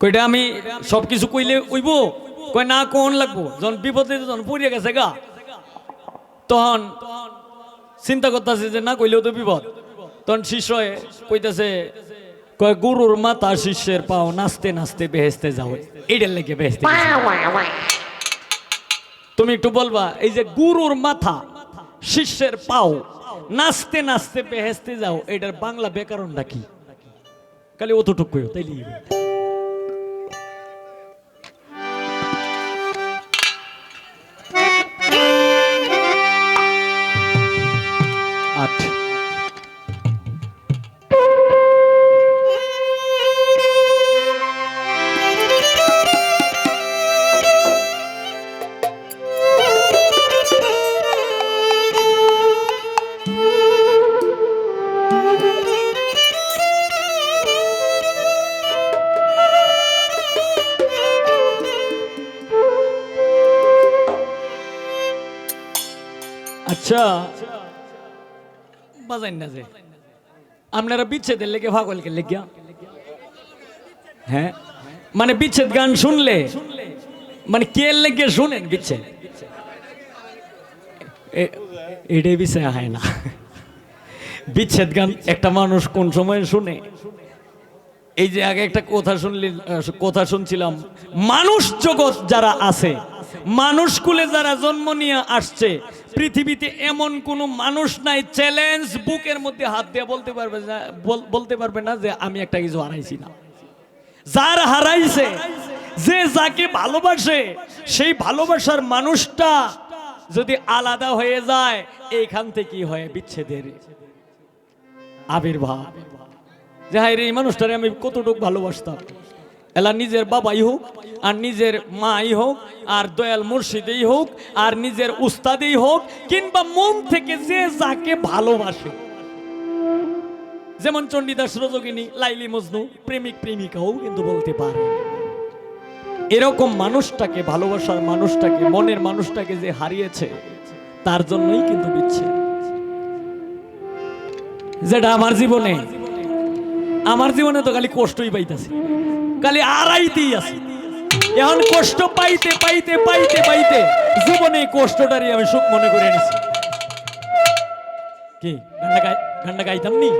কইটা আমি সব কিছু কইলে উইব? কই না কোন লাগবো? যখন বিপদে যখন পড়িয়ে গেছে গা। তখন চিন্তা করতেছে যে না কইলেও তো বিপদ। তখন শিষ্য কইতাছে কয় গুরুর মাথা শিষ্যের পাও নাচতে নাচতে বেহেস্তে যাও। এইটার লেগে বেহেস্তে তুমি একটু বলবা এই যে গুরুর মাথা শিষ্যের পাও নাচতে নাচতে বেহেস্তে যাও এটার বাংলা ব্যাকরণটা কি? খালি অতটুকু তাইলে আচ্ছা না যে। আপনারা বিচ্ছেদের লেগে ভাগলকে লেগিয়া। হ্যাঁ? মানে বিচ্ছেদ গান শুনলে মানে কে লেগে শুনেন বিচ্ছেদ? এটাই বিষয় হয় না। বিচ্ছেদ গান একটা মানুষ কোন সময় শুনে? এই যে আগে একটা কথা শুনলি কথা শুনছিলাম, মানুষ জগৎ যারা আছে মানুষ কুলে যারা জন্ম নিয়ে আসছে, পৃথিবীতে এমন কোনো মানুষ নাই চ্যালেঞ্জ বুকের মধ্যে হাত দিয়ে বলতে পারবে বলতে পারবে না যে আমি একটা কিছু হারাইছি না। যার হারাইছে, যে যাকে ভালোবাসে, সেই ভালোবাসার মানুষটা যদি আলাদা হয়ে যায়, এইখান থেকেই হয় বিচ্ছেদের আবির্ভাব। যে হায় রে, এই মানুষটারে আমি কতটুকু ভালোবাসতাম? এলা নিজের বাবাই হোক, আর নিজের মাই হোক, আর দয়াল মুর্শিদেই হোক, আর নিজের উস্তাদেই হোক, কিংবা মন থেকে যে যাকে ভালোবাসে। যেমন চণ্ডীদাস রজকিনী লাইলি মজনু, প্রেমিক প্রেমিকাও কিন্তু বলতে পারে। এরকম মানুষটাকে, ভালোবাসার মানুষটাকে, মনের মানুষটাকে যে হারিয়েছে, তার জন্যই কিন্তু বিচ্ছেদ। যেটা আমার জীবনে আমার জীবনে তো খালি কষ্টই পাইতেছি। খালি আড়াইতেই আছে। এখন কষ্ট পাইতে পাইতে পাইতে পাইতে জীবনে কষ্টটারই আমি সুখ মনে করে এনেছি। কি গান্ডা গাই গান্ডা গাইতাম নি?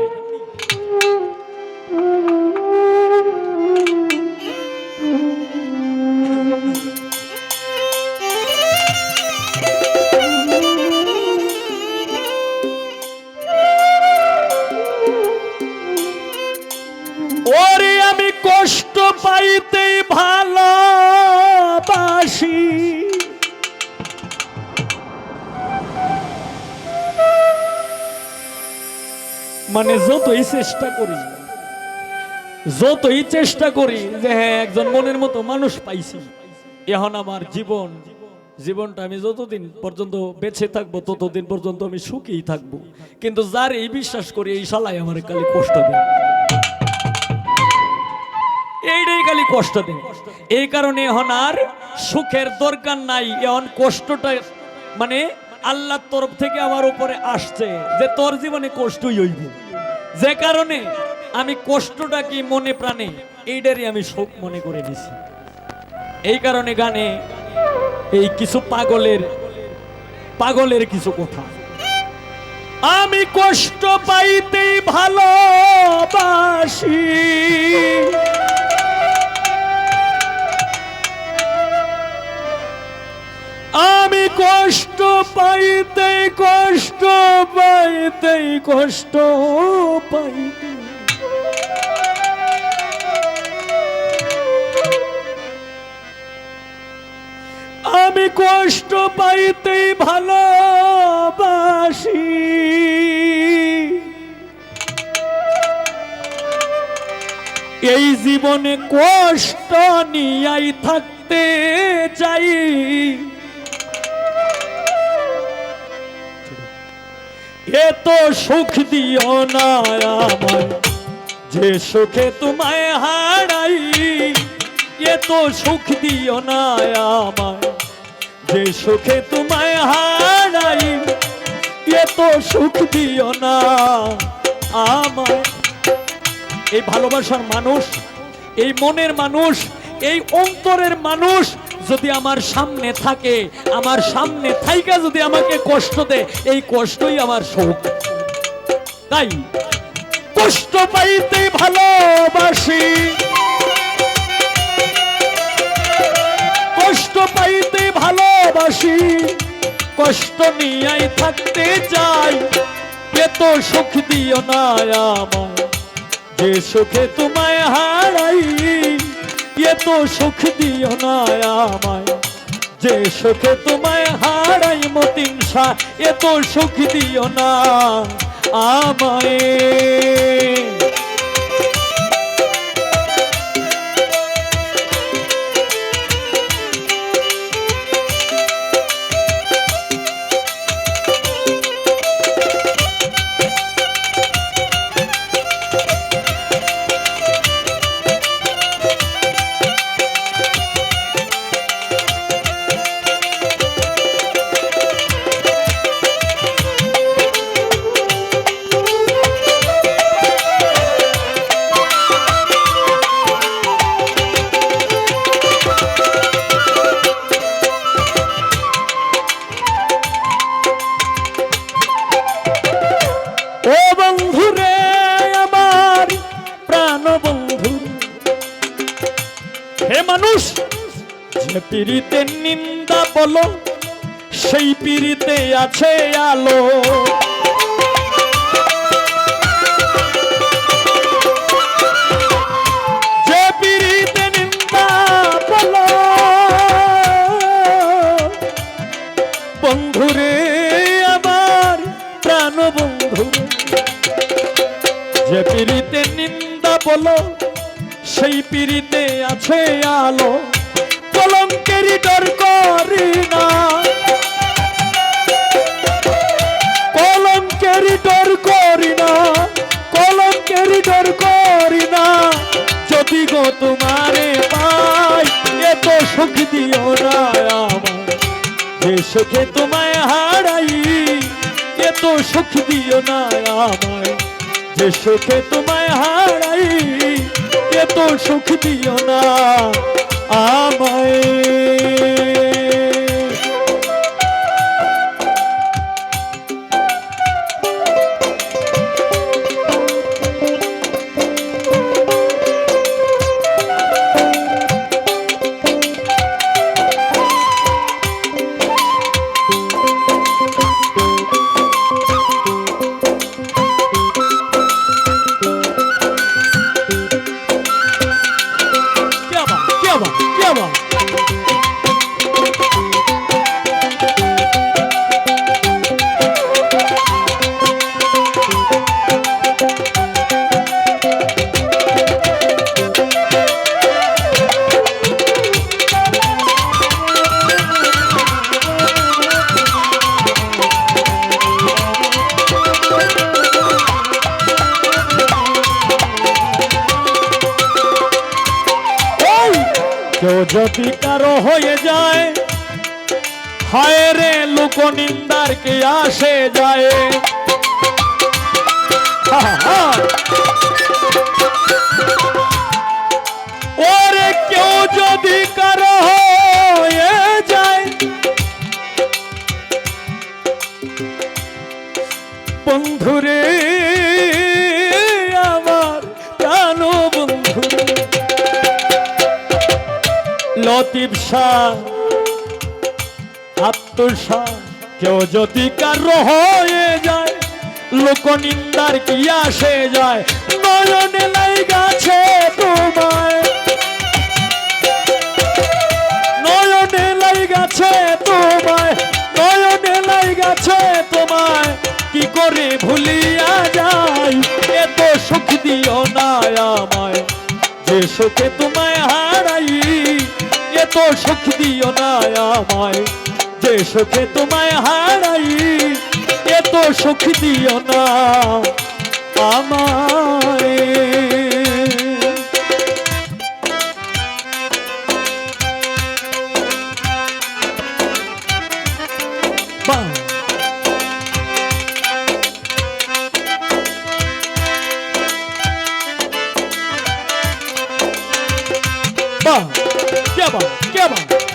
মানে যতই চেষ্টা করি, যতই চেষ্টা করি যে হ্যাঁ একজন মনের মতো মানুষ পাইছি। এখন আমার জীবন, জীবনটা আমি যতদিন পর্যন্ত বেঁচে থাকব, ততদিন পর্যন্ত আমি সুখেই থাকব। কিন্তু যার এই বিশ্বাস করি, এই শালাই আমার খালি কষ্ট দেয়। এইটাই খালি কষ্ট দেয়। এই কারণে এখন আর সুখের দরকার নাই। এখন কষ্টটা মানে আল্লাহর তরফ থেকে আমার উপরে আসছে যে তোর জীবনে কষ্টই হইব। যে কারণে আমি কষ্টটা কি মনে প্রাণে, এইটারই আমি শোক মনে করে নিছি। এই কারণে গানে এই কিছু পাগলের পাগলের কিছু কথা। আমি কষ্ট পাইতেই ভালোবাসি। আমি কষ্ট পাইতে কষ্ট পাইতে কষ্ট পাইতে। আমি কষ্ট পাইতে ভালোবাসি। এই জীবনে কষ্ট নিয়াই থাকতে চাই। এত সুখ দিও না আমার যে সুখে তোমায় হারাই এত সুখ দিও না আমার যে সুখে তোমায় হারাই এত সুখ দিও না আমায়। এই ভালোবাসার মানুষ, এই মনের মানুষ, এই অন্তরের মানুষ যদি আমার সামনে থাকে, আমার সামনে থাইকা যদি আমাকে কষ্ট দেয়, এই কষ্টই আমার সুখ। তাই কষ্ট পাইতে ভালোবাসি। কষ্ট পাইতে ভালোবাসি। কষ্ট নিয়াই থাকতে চাই। এত সুখ দিও না আমায়। যে সুখে তোমায় হারাই এত সুখ দিও না আমায়। যে সুখে তোমায় হারাই মতিন এত সুখ দিও না। আমায়। মানুষ, যে পিড়িতে নিন্দা বলো, সেই পিড়িতে আছে আলো। যে পিড়িতে নিন্দা বলো বন্ধু পিড়িতে নিন্দা বলো সেই পিড়িতে আছে আলো কলঙ্কেরই ডর করি না। কলঙ্কেরই ডর করি না কলঙ্কেরই ডর করি না। যদি গো তোমারে পাই, এত সুখ দিও না আমার সুখে তোমায় হারাই, এত সুখ দিও না আমায়। যে সুখে তোমায় হারাই এত সুখ দিও না আমায়। বাবা বাবা যদি কারও হয়ে যায় হায় রে লোক নিন্দার কে আসে যায়। ওরে কেউ যদি যদি কারও হয়ে যায়, লোক নিন্দার কি আসে যায়? নয়নে লাই গাছে তোমায়। নয়নে লাই গাছে তোমায়, নয়নে লাই গাছে তোমায়। কি করে ভুলিয়া যাই? এত সুখ দিও না আমায়। যে সুখে তোমায় হারাই, এত সুখ দিও না আমায়। যে সুখে তোমায় হারাই এত সুখ দিও না আমায়। বাহ। বাহ? কে বাহ?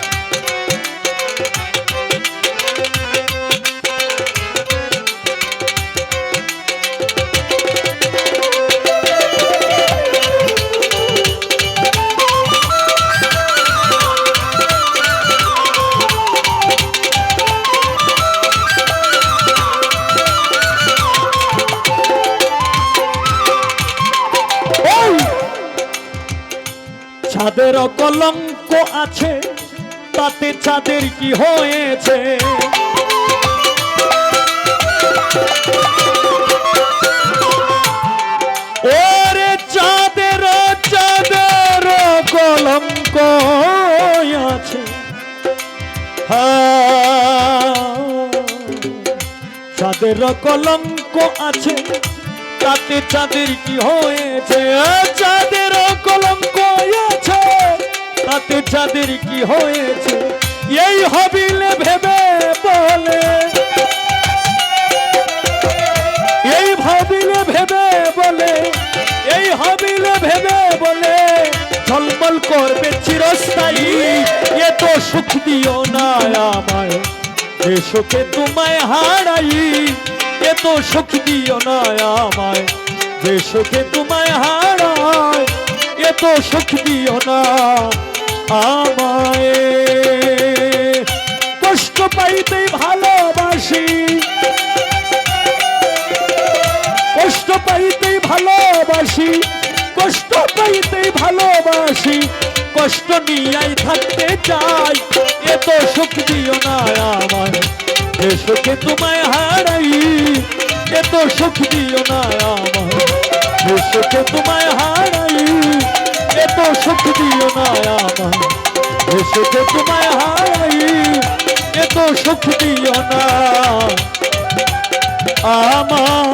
আছে তাতে ছাদের কি হয়েছে? ওরে চাঁদের চাঁদের কলঙ্ক আছে। হ্যাঁ, চাঁদের কলঙ্ক আছে তাতে চাঁদের কি হয়েছে? চাঁদের তাতে চাঁদের কি হয়েছে, এই হবিলে ভেবে বলে। এই ভাবিলে ভেবে বলে, এই হবিলে ভেবে বলে, ঝলমল করবে চিরস্থায়ী। এ তো সুখ দিও না আমায় যে সুখে তোমায় হারাই। এ তো সুখ দিও না আমায় যে সুখে তোমায় হারাই। এ তো সুখ দিও না। আমায়। কষ্ট পাইতেই ভালোবাসি। কষ্ট পাইতেই ভালোবাসি। কষ্ট পাইতেই ভালোবাসি। কষ্ট নিয়াই থাকতে চাই। এত সুখ দিও না আমার এ সুখে তোমায় হারাই। এত সুখ দিও না আমার এ সুখে তোমায় হারাই। এত সুখ দিও না আমার। এ সুখে তোমায় হারাই এত সুখ দিও না। আমার